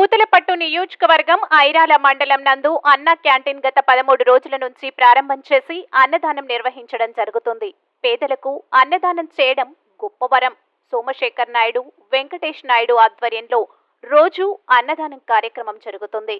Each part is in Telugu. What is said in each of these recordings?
పూతలపట్టు నియోజకవర్గం ఐరాల మండలం నందు అన్న క్యాంటీన్ గత పదమూడు రోజుల నుంచి ప్రారంభం చేసి అన్నదానం నిర్వహించడం జరుగుతుంది. పేదలకు అన్నదానం చేయడం గొప్పవరం సోమశేఖర్ నాయుడు వెంకటేష్ నాయుడు ఆధ్వర్యంలో రోజు అన్నదానం కార్యక్రమం జరుగుతుంది.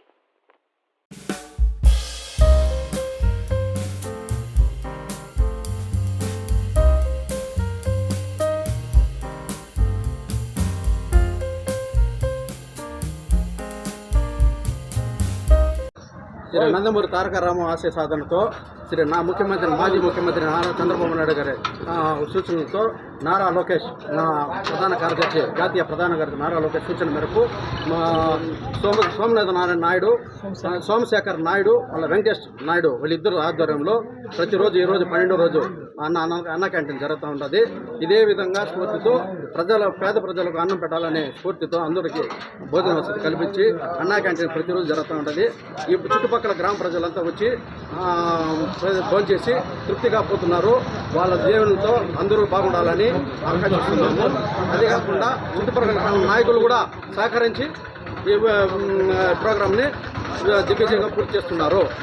శ్రీ నందమూరి తారక రామ ఆశయ సాధనతో శ్రీ నా ముఖ్యమంత్రి మాజీ ముఖ్యమంత్రి నారా చంద్రబాబు నాయుడు గారి సూచనలతో నారా లోకేష్ నా ప్రధాన కార్యదర్శి జాతీయ ప్రధాన కార్యదర్శి నారా లోకేష్ సూచన మేరకు మా సోమ సోమనాథ నారాయణ నాయుడు సోమశేఖర్ నాయుడు వాళ్ళ వెంకటేష్ నాయుడు వీళ్ళిద్దరు ఆధ్వర్యంలో ప్రతిరోజు ఈరోజు పన్నెండో రోజు అన్న అన్న అన్న క్యాంటీన్ జరుగుతూ ఉంటుంది. ఇదే విధంగా స్ఫూర్తితో ప్రజల పేద ప్రజలకు అన్నం పెట్టాలనే స్ఫూర్తితో అందరికీ భోజన వసతి కల్పించి అన్నా క్యాంటీన్ ప్రతిరోజు జరుగుతూ ఉంటుంది. ఈ చుట్టుపక్కల గ్రామ ప్రజలంతా వచ్చి భోజనం చేసి తృప్తిగా పోతున్నారు. వాళ్ళ దేవులతో అందరూ బాగుండాలని ఆకాంక్షిస్తున్నాము అదే కాకుండా చుట్టుపక్కల నాయకులు కూడా సహకరించి ఈ ప్రోగ్రామ్ని దిగ్విజయంగా పూర్తి చేస్తున్నారు.